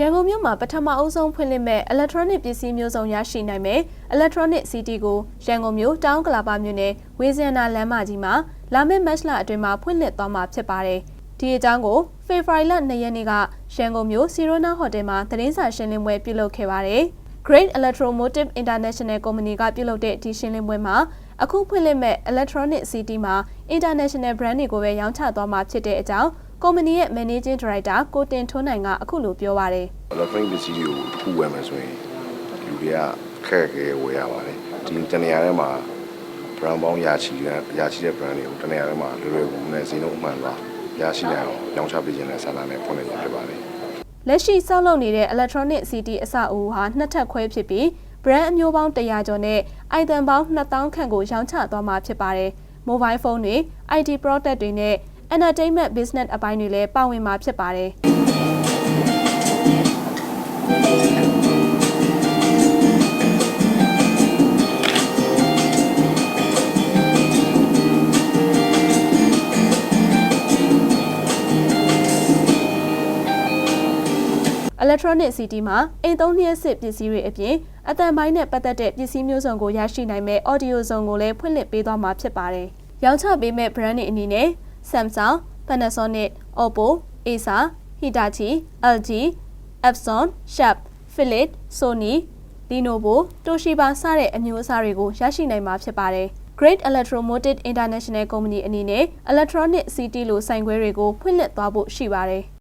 ရန်ကုန်မြို့မှာပထမအဦးဆုံးဖွင့်လှစ်မဲ့ electronic ပစ္စည်းမျိုးစုံရရှိနိုင်မယ် electronic city ကိုရန်ကုန်မြို့တောင်ကလာပါမြို့နယ်ဝေဇင်နာလမ်းမကြီးမှာလာမယ့်မတ်လအတွင်းမှာဖွင့်လှစ်သွားမှာဖြစ်ပါတယ်။ဒီအကြောင်းကိုဖေဖော်ဝါရီလ2ရက်နေ့ကရန်ကုန်မြို့စီရိုနာဟိုတယ်မှာသတင်းစာရှင်းလင်းပွဲပြုလုပ်ခဲ့ပါတယ်။ Great Electromotive International Company ကပြုလုပ်တဲ့ဒီရှင်းလင်းပွဲမှာအခုဖွင့်လှစ်မဲ့ electronic city မှာ international brand တွေကိုပဲရောင်းချသွားမှာဖြစ်တဲ့အကြောင်း ကုမ္ပဏီရဲ့ managing director ကိုတင်ထွန်းနိုင်ကအခုလိုပြောပါတယ် electronic ပစ္စည်းတွေကိုတစ်ခုဝယ်မယ်ဆိုရင်လူတွေကခက်ခဲဝယ်ရပါတယ်ဒီတနေရာထဲမှာ brand ပေါင်းရာချီရရာချီတဲ့ brand တွေကိုတနေရာထဲမှာလွယ်လွယ်ကူကူနဲ့ဈေးနှုန်းအမှန်သွားရရှိနိုင်အောင်ရောင်းချပေးခြင်းနဲ့ဆန္ဒနဲ့ဖွင့်လှစ်ရဖြစ်ပါတယ်။လက်ရှိဆောက်လုပ်နေတဲ့ electronic city အဆောက်အဦဟာနှစ်ထပ်ခွဲဖြစ်ပြီး brand အမျိုးပေါင်း100ကျော်နဲ့ item ပေါင်း2000ခန့်ကိုရောင်းချသွားမှာဖြစ်ပါတယ်။ mobile phone တွေ IT product တွေနဲ့ entertainment business အပိုင်းတွေလည်းပါဝင်မှာဖြစ်ပါတယ်။ electronic city မှာအိမ်သုံးလျှက်စစ်ပစ္စည်းတွေအပြင်အတန်ပိုင်းနဲ့ပတ်သက်တဲ့ပစ္စည်းမျိုးစုံကိုရရှိနိုင်မဲ့ audio ဇုံကိုလည်းဖွင့်လှစ်ပေးသွားမှာဖြစ်ပါတယ်။ရောင်းချပေးမဲ့ brand တွေအနေနဲ့ Samsung, Panasonic, Oppo, Acer, Hitachi, LG, Epson, Sharp, Philips, Sony, Lenovo, Toshiba စတဲ့အမျိုးအစားတွေကိုရရှိနိုင်မှာဖြစ်ပါတယ်။ Great Electromotive International Company အနေနဲ့ Electronic City လိုဆိုင်ခွဲတွေကိုဖွင့်လှစ်သွားဖို့ရှိပါတယ်။